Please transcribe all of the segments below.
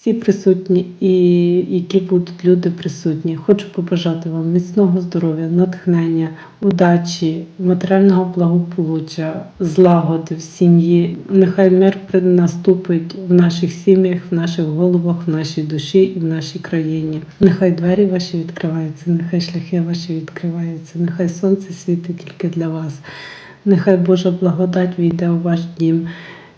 всі присутні і які будуть люди присутні. Хочу побажати вам міцного здоров'я, натхнення, удачі, матеріального благополуччя, злагоди в сім'ї. Нехай мир наступить в наших сім'ях, в наших головах, в нашій душі і в нашій країні. Нехай двері ваші відкриваються, нехай шляхи ваші відкриваються, нехай сонце світить тільки для вас. Нехай Божа благодать війде у ваш дім.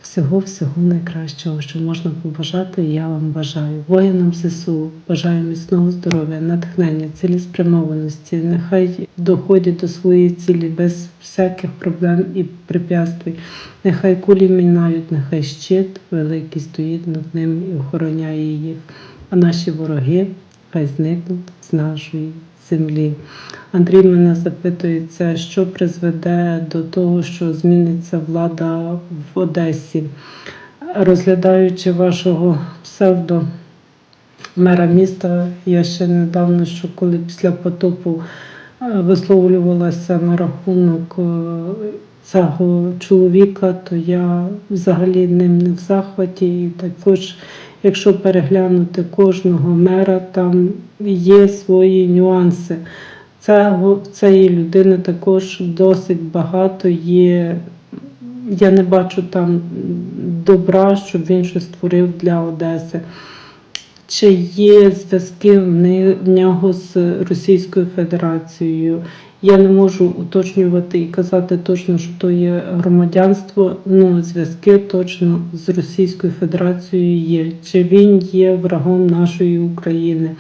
Всього всього найкращого, що можна побажати, я вам бажаю. Воїнам ЗСУ бажаю міцного здоров'я, натхнення, цілеспрямованості. Нехай доходять до своєї цілі без всяких проблем і препятствий. Нехай кулі мінають, нехай щит великий стоїть над ними і охороняє їх. А наші вороги хай зникнуть з нашої землі. Андрій мене запитується, що призведе до того, що зміниться влада в Одесі. Розглядаючи вашого псевдо мера міста, я ще недавно, що коли після потопу е, висловлювалася на рахунок е, цього чоловіка, то я взагалі ним не в захваті. І також, якщо переглянути кожного мера, там є свої нюанси. Цього, цієї людини також досить багато є. Я не бачу там добра, щоб він щось створив для Одеси. Чи є зв'язки в нього з Російською Федерацією? Я не можу уточнювати і казати точно, що то є громадянство. Ну, зв'язки точно з Російською Федерацією є. Чи він є врагом нашої України?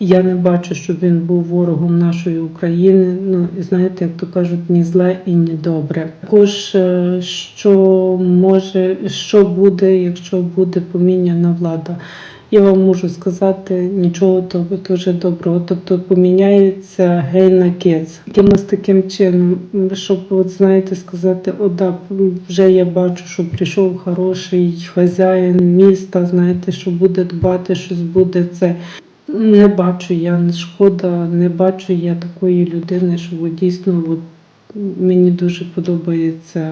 Я не бачу, щоб він був ворогом нашої України. Ну і знаєте, як то кажуть, ні зле і ні добре. Також е, що може, що буде, якщо буде поміняна влада. Я вам можу сказати нічого того дуже доброго. Тобто поміняється гей на кець. Якимось таким чином, щоб от знаєте сказати, о, да, вже я бачу, що прийшов хороший хазяїн міста, знаєте, що буде дбати, щось буде це. Не бачу я не шкода, не бачу я такої людини, що от дійсно от, мені дуже подобається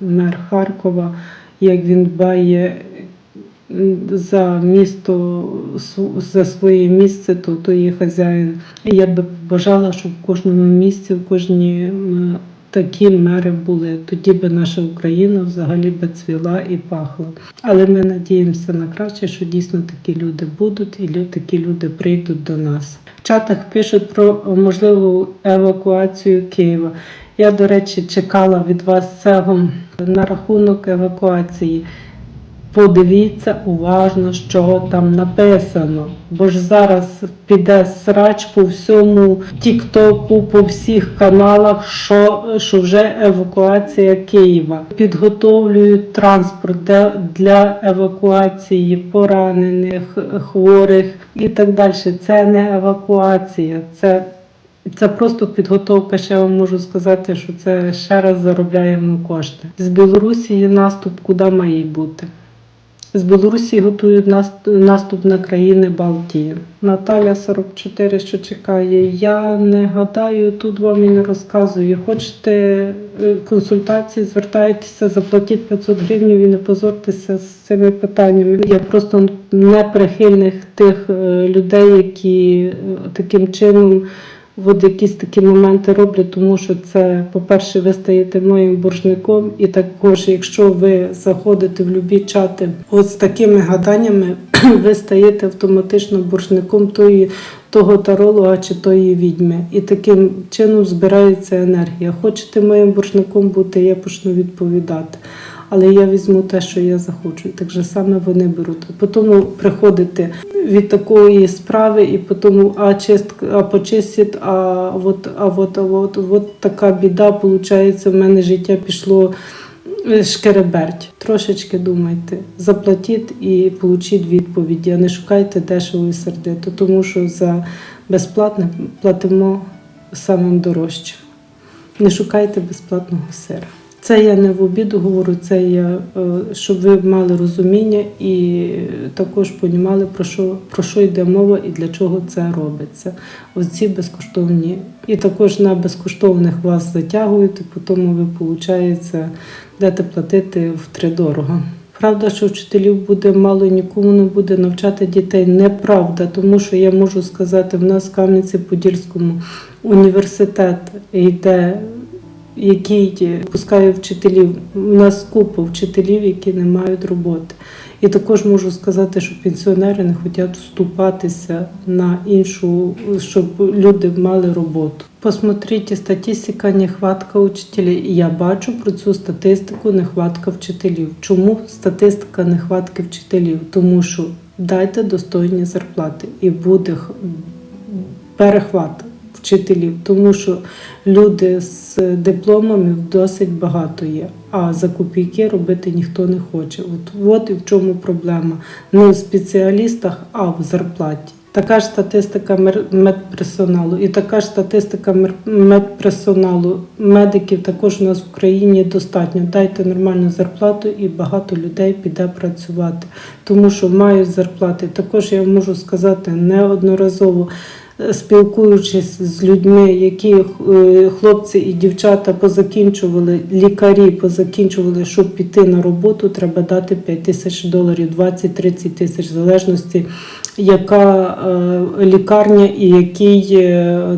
мер Харкова, як він дбає за місто, за своє місце, то, то є хазяїн. Я би бажала, щоб в кожному місці, в кожній такі мери були. Тоді би наша Україна взагалі би цвіла і пахла. Але ми надіємося на краще, що дійсно такі люди будуть, і такі люди прийдуть до нас. В чатах пишуть про можливу евакуацію Києва. Я, до речі, чекала від вас цього на рахунок евакуації. Подивіться уважно, що там написано. Бо ж зараз піде срач по всьому Тіктоку, по всіх каналах, що, що вже евакуація Києва. Підготовлюють транспорт для, евакуації поранених, хворих і так далі. Це не евакуація, це це просто підготовка. Ще вам можу сказати, що це ще раз заробляємо кошти. З Білорусі наступ куди має бути? З Білорусі готують наст- наступ на країни Балтії. Наталя 44, що чекає. Я не гадаю, тут вам і не розказую. Хочете е, консультації, звертайтеся, заплатіть 500 гривень і не позортеся з цими питаннями. Я просто не прихильних тих е, людей, які е, таким чином от якісь такі моменти роблять, тому що це, по-перше, ви стаєте моїм боржником, і також, якщо ви заходите в любі чати от з такими гаданнями, ви стаєте автоматично боржником тої, того таролога чи тої відьми. І таким чином збирається енергія. Хочете моїм боржником бути, я почну відповідати. Але я візьму те, що я захочу. Так же саме вони беруть. А Потім приходити від такої справи, і потім а чистка, а почистить, а от, а от, а от, от така біда, виходить, в мене життя пішло е, шкереберть. Трошечки думайте, заплатіть і получіть відповіді, а не шукайте дешево і сердито, тому що за безплатне платимо самим дорожчим. Не шукайте безплатного сира. Це я не в обіду говорю, це я, е, щоб ви мали розуміння і також понімали, про що, про що йде мова і для чого це робиться. Ось ці безкоштовні. І також на безкоштовних вас затягують, і потім ви, виходить, будете платити втридорого. Правда, що вчителів буде мало, нікому не буде навчати дітей. Неправда, тому що я можу сказати, в нас в Кам'янці-Подільському університет йде, який пускає вчителів. У нас купа вчителів, які не мають роботи. І також можу сказати, що пенсіонери не хочуть вступатися на іншу, щоб люди мали роботу. Посмотрите, статистика нехватка учителів. Я бачу про цю статистику нехватка вчителів. Чому статистика нехватки вчителів? Тому що дайте достойні зарплати і буде перехват вчителів, тому що люди з дипломами досить багато є, а за робити ніхто не хоче. От, от і в чому проблема. Не в спеціалістах, а в зарплаті. Така ж статистика медперсоналу, і така ж статистика медперсоналу. Медиків також у нас в Україні достатньо. Дайте нормальну зарплату, і багато людей піде працювати, тому що мають зарплати. Також я можу сказати неодноразово. Е, Спілкуючись з людьми, які е, хлопці і дівчата позакінчували, лікарі позакінчували, щоб піти на роботу, треба дати 5 тисяч доларів, 20-30 тисяч, в залежності, яка е, лікарня і який,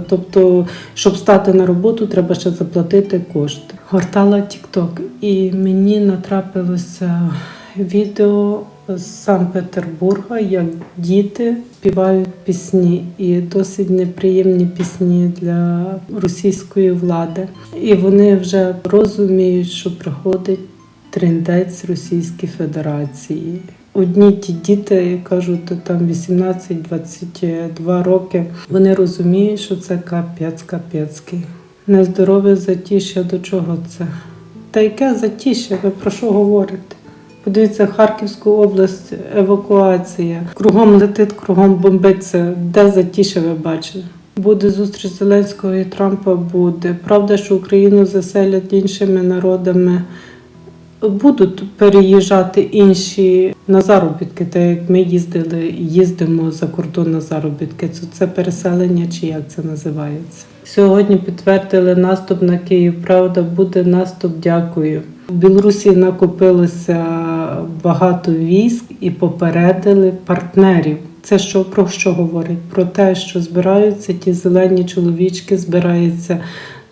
тобто, щоб стати на роботу, треба ще заплатити кошти. Гортала TikTok і мені натрапилося відео з Санкт-Петербурга, як діти співають пісні, і досить неприємні пісні для російської влади. І вони вже розуміють, що приходить трендець Російської Федерації. Одні ті діти, я кажу, то там 18-22 роки, вони розуміють, що це капець капецький. Нездорове затіще до чого це? Та яке затіще? Ви про що говорите? Подивіться, Харківську область, евакуація. Кругом летить, кругом бомбиться. Де затіше ви бачили? Буде зустріч Зеленського і Трампа буде. Правда, що Україну заселять іншими народами. Будуть переїжджати інші на заробітки, так як ми їздили, їздимо за кордон на заробітки. Це, це переселення чи як це називається? Сьогодні підтвердили наступ на Київ. Правда, буде наступ. Дякую. В Білорусі накопилося багато військ і попередили партнерів. Це що про що говорить? Про те, що збираються ті зелені чоловічки, збираються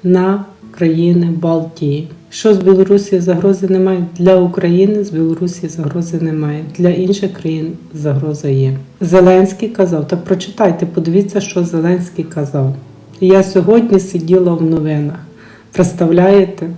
на країни Балтії. Що з Білорусі загрози немає для України, з Білорусі загрози немає. Для інших країн загроза є. Зеленський казав, так прочитайте, подивіться, що Зеленський казав. Я сьогодні сиділа в новинах. Представляєте?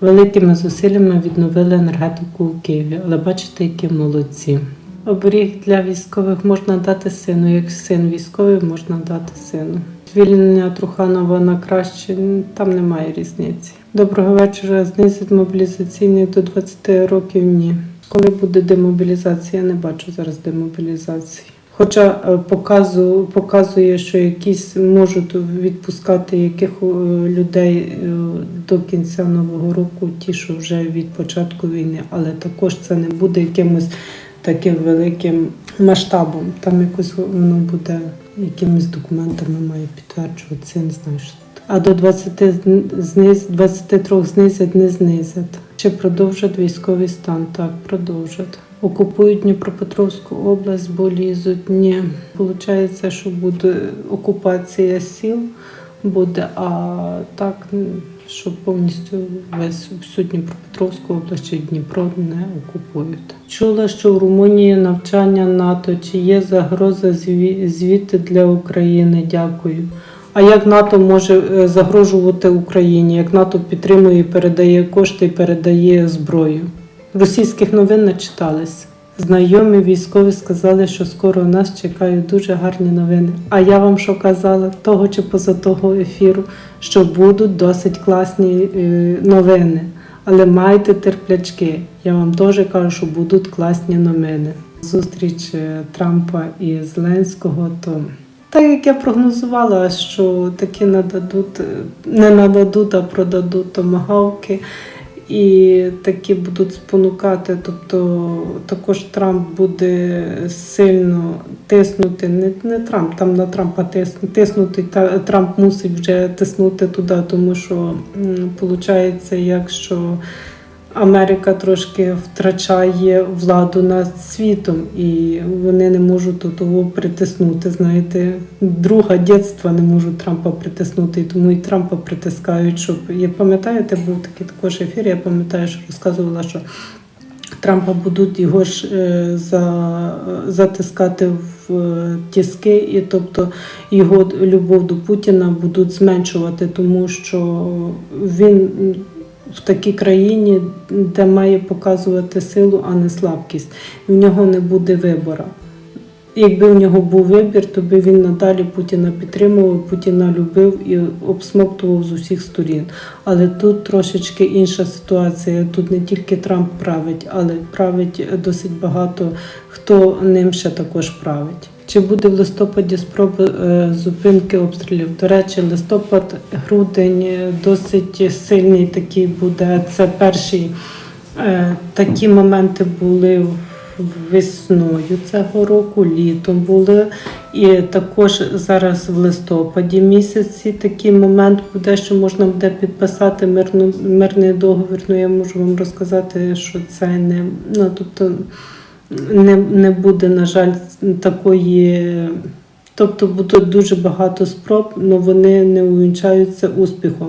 Великими зусиллями відновили енергетику у Києві, але бачите, які молодці. Оберіг для військових можна дати сину, як син військовий можна дати сину. Звільнення Труханова на краще там немає різниці. Доброго вечора. Знизить мобілізаційний до 20 років. Ні. Коли буде демобілізація, я не бачу зараз демобілізації. Хоча е, показу, показує, що якісь можуть відпускати яких е, людей е, до кінця нового року, ті, що вже від початку війни, але також це не буде якимось таким великим масштабом. Там якось воно буде якимись документами має підтверджуватися, я не. А до 20 зн- зниз, 23 знизять, не знизять. Чи продовжать військовий стан? Так, продовжать. Окупують Дніпропетровську область, бо лізуть. Ні. Получається, що буде окупація сіл буде, а так, що повністю весь всю Дніпропетровську область чи Дніпро не окупують. Чула, що в Румунії навчання НАТО. Чи є загроза зві- звідти для України? Дякую. А як НАТО може е, загрожувати Україні? Як НАТО підтримує, передає кошти і передає зброю? Російських новин не читались. Знайомі військові сказали, що скоро нас чекають дуже гарні новини. А я вам що казала, того чи поза того ефіру, що будуть досить класні е, новини. Але майте терплячки. Я вам теж кажу, що будуть класні новини. Зустріч е, Трампа і Зеленського, то так як я прогнозувала, що таки нададуть, е, не нададуть, а продадуть томагавки. І такі будуть спонукати, тобто також Трамп буде сильно тиснути, не, не Трамп, там на Трампа тиснути, тиснути та Трамп мусить вже тиснути туди, тому що виходить, якщо Америка трошки втрачає владу над світом, і вони не можуть того притиснути. Знаєте, друга дитинства не можуть Трампа притиснути, і тому і Трампа притискають. Щоб я пам'ятаєте, був такий також ефір. Я пам'ятаю, що розказувала, що Трампа будуть його ж е, за, затискати в е, тіски, і тобто його любов до Путіна будуть зменшувати, тому що він в такій країні, де має показувати силу, а не слабкість. В нього не буде вибору. Якби в нього був вибір, то би він надалі Путіна підтримував, Путіна любив і обсмоктував з усіх сторін. Але тут трошечки інша ситуація. Тут не тільки Трамп править, але править досить багато хто ним ще також править. Чи буде в листопаді спроби е, зупинки обстрілів? До речі, листопад, грудень е, досить сильний такий буде. Це перші е, такі моменти були весною цього року, літом були. І також зараз в листопаді місяці такий момент буде, що можна буде підписати мирну, мирний договір. Ну я можу вам розказати, що це не ну тобто не, не буде, на жаль, такої. Тобто буде дуже багато спроб, але вони не увінчаються успіхом.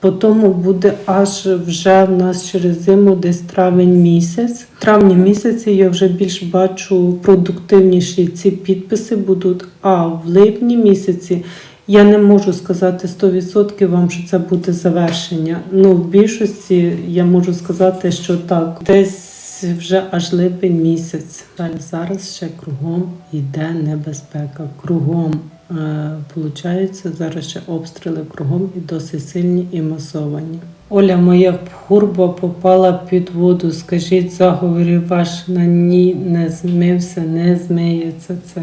Потім буде аж вже в нас через зиму, десь травень місяць. В травні місяці я вже більш бачу продуктивніші ці підписи будуть. А в липні місяці я не можу сказати 100% вам, що це буде завершення. Ну, в більшості я можу сказати, що так, десь вже аж липень місяць. Жаль, зараз ще кругом йде небезпека. Кругом е, зараз ще обстріли кругом і досить сильні і масовані. Оля, моя хурба попала під воду. Скажіть, заговорів ваш на ній не змився, не змиється це.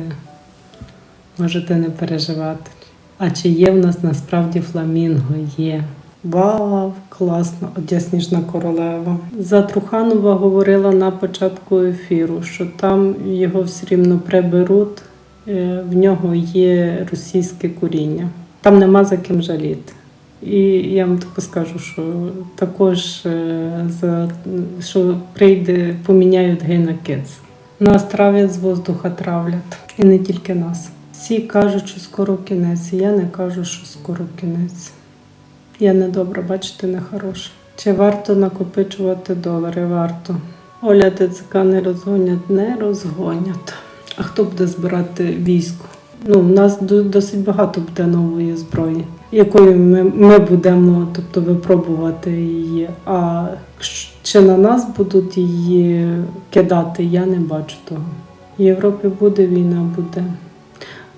Можете не переживати. А чи є в нас насправді фламінго? Є. Вау, класно, от я сніжна королева. За Труханова говорила на початку ефіру, що там його все рівно приберуть, е, в нього є російське коріння. Там нема за ким жаліти. І я вам тако скажу, що також е, за що прийде, поміняють гей на киц. Нас травлять з воздуха травлять. І не тільки нас. Всі кажуть, що скоро кінець. Я не кажу, що скоро кінець. Я недобра, бачите, нехороша. Чи варто накопичувати долари? Варто. Оля ТЦК не розгонять, не розгонять. А хто буде збирати військо? Ну, в нас досить багато буде нової зброї, якою ми, ми будемо тобто, випробувати її. А чи на нас будуть її кидати, я не бачу того. В Європі буде війна, буде.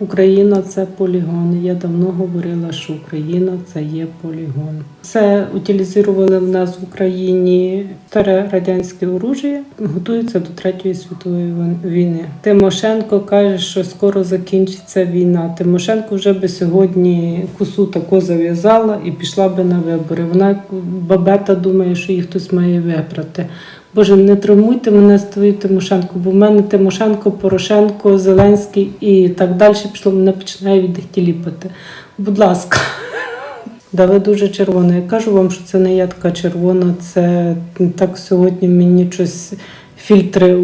Україна це полігон. Я давно говорила, що Україна це є полігон. Це утилізували в нас в Україні старе радянське оружие, готується до третьої світової війни. Тимошенко каже, що скоро закінчиться війна. Тимошенко вже би сьогодні косу тако зав'язала і пішла би на вибори. Вона бабета думає, що їх хтось має вибрати. Боже, не травмуйте мене з твоєю Тимошенко, бо в мене Тимошенко, Порошенко, Зеленський і так далі пішло, мене починає від ліпати. Будь ласка. Да, ви дуже червона. Я кажу вам, що це не я така червона, це так сьогодні мені щось фільтри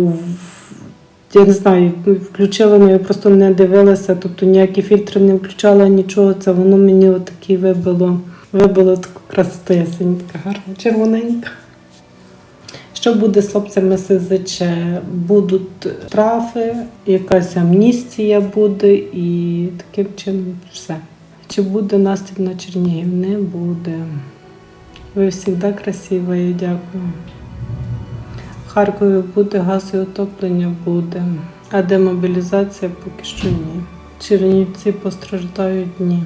я не знаю, включила, але я просто не дивилася, тобто ніякі фільтри не включала, нічого. Це воно мені отакі вибило. Вибило таку красоту, я гарна, червоненька. Що буде з хлопцями СЗЧ? Будуть штрафи, якась амністія буде і таким чином все. Чи буде наступ на Чернігів? Не буде. Ви завжди красива, я дякую. В Харкові буде газ і отоплення буде. А демобілізація поки що ні. Чернівці постраждають ні.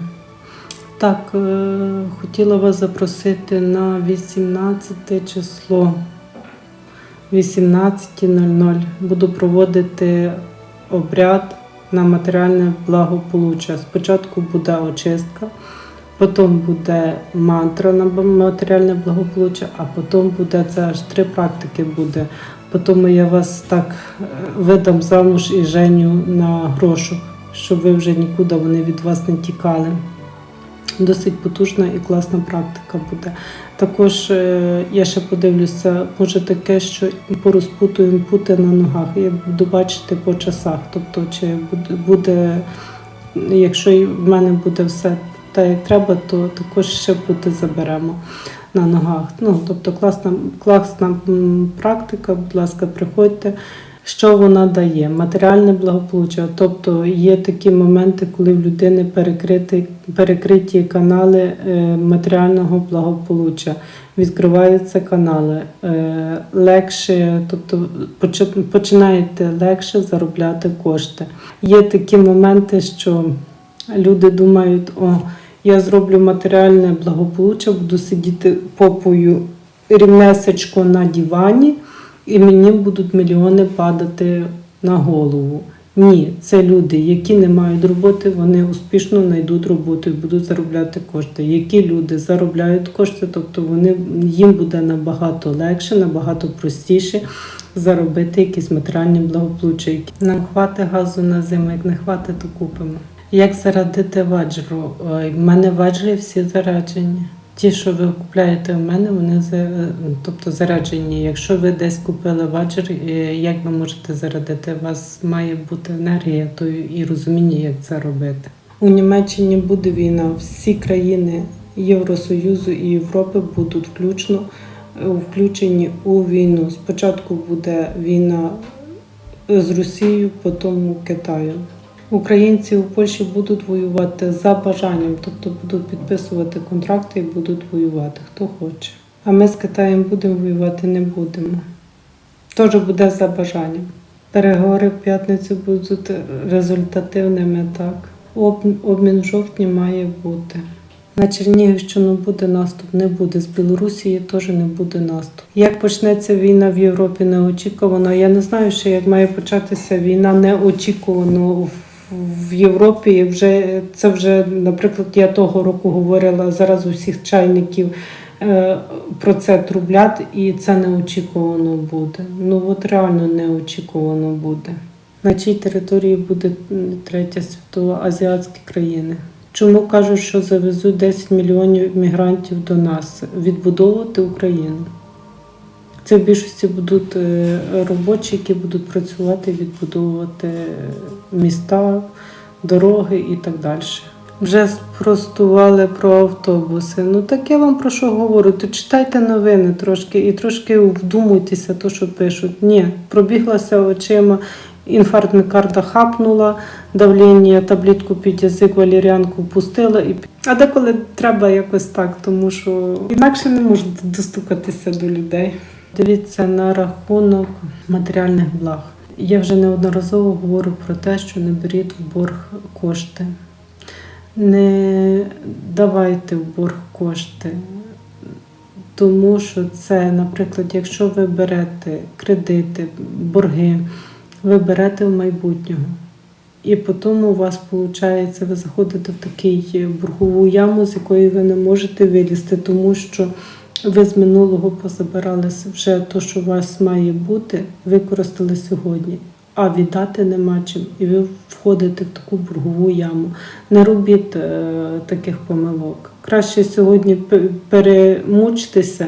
Так, е, хотіла вас запросити на 18 число. 18.00 буду проводити обряд на матеріальне благополуччя. Спочатку буде очистка, потім буде мантра на матеріальне благополуччя, а потім буде це аж три практики буде. Потім я вас так е, видам замуж і женю на грошах, щоб ви вже нікуди вони від вас не тікали. Досить потужна і класна практика буде. Також е, я ще подивлюся, може таке, що порозпутуємо пути на ногах. Я буду бачити по часах. Тобто, чи буде, буде якщо в мене буде все так, як треба, то також ще пути заберемо на ногах. Ну, тобто класна, класна практика, будь ласка, приходьте. Що вона дає? Матеріальне благополуччя. Тобто є такі моменти, коли в людини перекриті, перекриті канали е, матеріального благополуччя, відкриваються канали. Е, легше, тобто починаєте легше заробляти кошти. Є такі моменти, що люди думають, о, я зроблю матеріальне благополуччя, буду сидіти попою рівнесечко на дивані, і мені будуть мільйони падати на голову. Ні, це люди, які не мають роботи, вони успішно знайдуть роботу і будуть заробляти кошти. Які люди заробляють кошти, тобто вони їм буде набагато легше, набагато простіше заробити якісь матеріальні благополуччя. Нам хватить газу на зиму, як не хватить, то купимо. Як зарядити ваджру? В мене ваджри всі заряджені. Ті, що ви купляєте у мене, вони тобто заряджені. Якщо ви десь купили ваджр, е, як ви можете зарядити? У вас має бути енергія, то і розуміння, як це робити. У Німеччині буде війна. Всі країни Євросоюзу і Європи будуть включно е, включені у війну. Спочатку буде війна з Росією, потім Китаєм. Українці у Польщі будуть воювати за бажанням, тобто будуть підписувати контракти і будуть воювати, хто хоче. А ми з Китаєм будемо воювати, не будемо. Теж буде за бажанням. Переговори в п'ятницю будуть результативними, так. Об- Обмін в жовтні має бути. На Чернігівщину буде наступ, не буде. З Білорусі теж не буде наступ. Як почнеться війна в Європі неочікувано? Я не знаю, ще як має початися війна неочікувано в, в Європі. Вже це вже, наприклад, я того року говорила зараз у всіх чайників. е, Про це трублять, і це неочікувано буде. Ну от реально неочікувано буде. На чій території буде третя світова азіатські країни. Чому кажуть, що завезуть 10 мільйонів мігрантів до нас відбудовувати Україну? Це в більшості будуть е, робочі, які будуть працювати, відбудовувати міста, дороги і так далі. Вже спростували про автобуси. Ну так я вам про що говорю? То читайте новини трошки і трошки вдумуйтеся, то що пишуть. Ні, пробіглася очима, інфаркт мікарда хапнула, давлення, таблітку під язик, валіріанку пустила. І... А деколи треба якось так, тому що інакше не можна достукатися до людей. Дивіться на рахунок матеріальних благ. Я вже неодноразово говорю про те, що не беріть в борг кошти. Не давайте в борг кошти. Тому що це, наприклад, якщо ви берете кредити, борги, ви берете в майбутнього. І потім у вас виходить, ви заходите в такий боргову яму, з якої ви не можете вилізти, тому що ви з минулого позабирали вже те, що у вас має бути, використали сьогодні, а віддати нема чим. І ви входите в таку боргову яму. Не робіть е, таких помилок. Краще сьогодні пе- перемучтеся,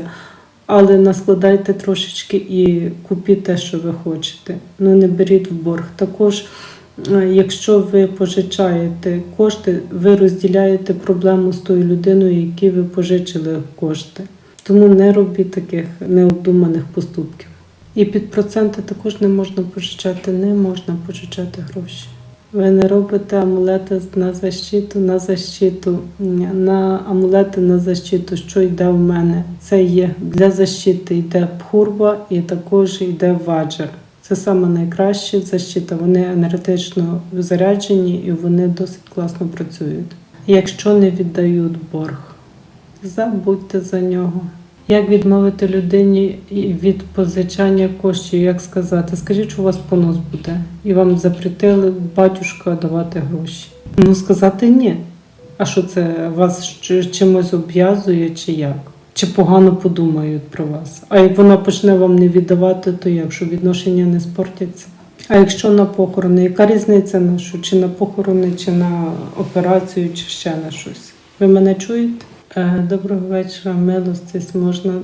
але наскладайте трошечки і купіть те, що ви хочете. Ну не беріть в борг. Також, е, якщо ви пожичаєте кошти, ви розділяєте проблему з тою людиною, якій ви пожичили кошти. Тому не робіть таких необдуманих поступків. І під проценти також не можна пожичати, не можна пожичати гроші. Ви не робите амулети на защиту, на защиту, на амулети на защиту, що йде в мене. Це є для защити йде пхурба і також йде ваджер. Це саме найкраща защита. Вони енергетично заряджені і вони досить класно працюють. Якщо не віддають борг, забудьте за нього. Як відмовити людині від позичання коштів, як сказати? Скажіть, що у вас понос буде, і вам запретили батюшка давати гроші. Ну сказати ні. А що це вас чимось обв'язує, чи як? Чи погано подумають про вас? А як вона почне вам не віддавати, то як? Що відношення не спортяться? А якщо на похорони, яка різниця на що? Чи на похорони, чи на операцію, чи ще на щось? Ви мене чуєте? Е, Доброго вечора. Милостись можна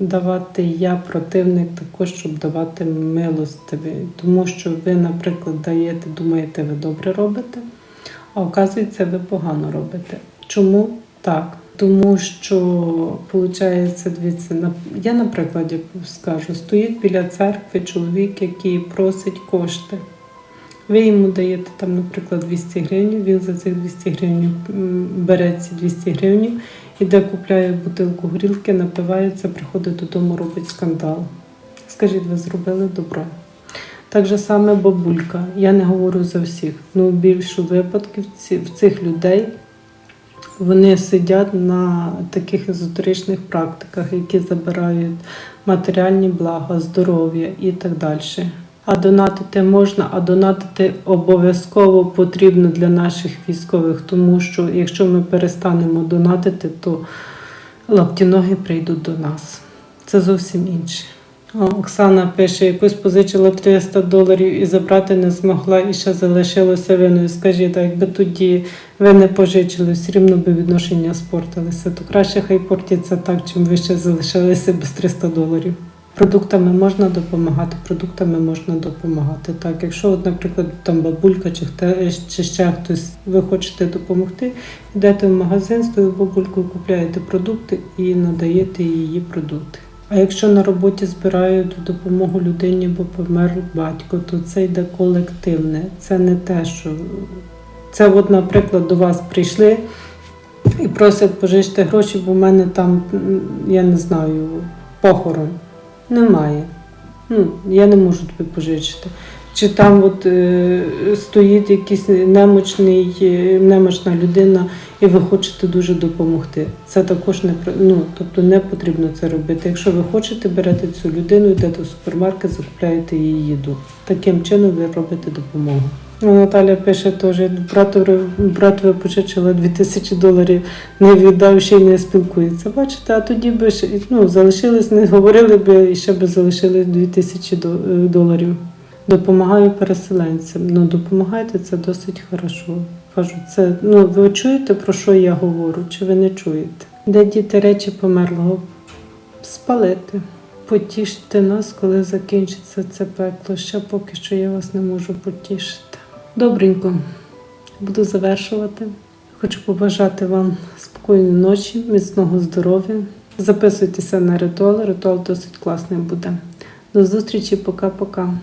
давати. Я противник також, щоб давати милостиві. Тому що ви, наприклад, даєте, думаєте, ви добре робите, а оказується, ви погано робите. Чому так? Тому що, виходить, дивіться, я на прикладі скажу, стоїть біля церкви чоловік, який просить кошти. Ви йому даєте там, наприклад, 200 гривень, він за цих 200 гривень бере ці 200 гривень, іде, купляє бутилку горілки, напивається, приходить додому, робить скандал. Скажіть, ви зробили добро. Так же саме бабулька. Я не говорю за всіх. Ну, більшу випадків в цих людей вони сидять на таких езотеричних практиках, які забирають матеріальні блага, здоров'я і так далі. А донатити можна, а донатити обов'язково потрібно для наших військових, тому що якщо ми перестанемо донатити, то лаптіноги прийдуть до нас. Це зовсім інше. Оксана пише, якусь позичила 300 доларів і забрати не змогла, і ще залишилося виною. Скажіть, а якби тоді ви не пожичили, все рівно би відношення спортилися, то краще хай портяться так, чим ви ще залишилися без 300 доларів. Продуктами можна допомагати, продуктами можна допомагати. Так, якщо, от, наприклад, там бабулька чи, чи ще хтось, ви хочете допомогти, йдете в магазин з тою бабулькою, купляєте продукти і надаєте її продукти. А якщо на роботі збирають допомогу людині, бо помер батько, то це йде колективне. Це не те, що це, от, наприклад, до вас прийшли і просять пожичте гроші, бо в мене там, я не знаю, похорон. Немає. Ну, я не можу тобі пожичити. Чи там от, е, стоїть якийсь немочний, е, немочна людина, і ви хочете дуже допомогти. Це також не ну, тобто не потрібно це робити. Якщо ви хочете, берете цю людину, йдете в супермаркет, закупляєте її їду. Таким чином ви робите допомогу. Ну, Наталя пише теж, братові почечила 2000 доларів, не віддав, ще й не спілкується. Бачите, а тоді ще, ну, залишились, не говорили би і ще би залишили 2000 до- е, доларів. Допомагаю переселенцям. Ну, допомагайте, це досить хорошо. Кажу, це, ну, ви чуєте, про що я говорю, чи ви не чуєте? Де діти речі померлого? Спалити. Потіште нас, коли закінчиться це пекло. Ще поки що я вас не можу потішити. Добренько, буду завершувати. Хочу побажати вам спокійної ночі, міцного здоров'я. Записуйтеся на ритуал, ритуал досить класний буде. До зустрічі, пока-пока.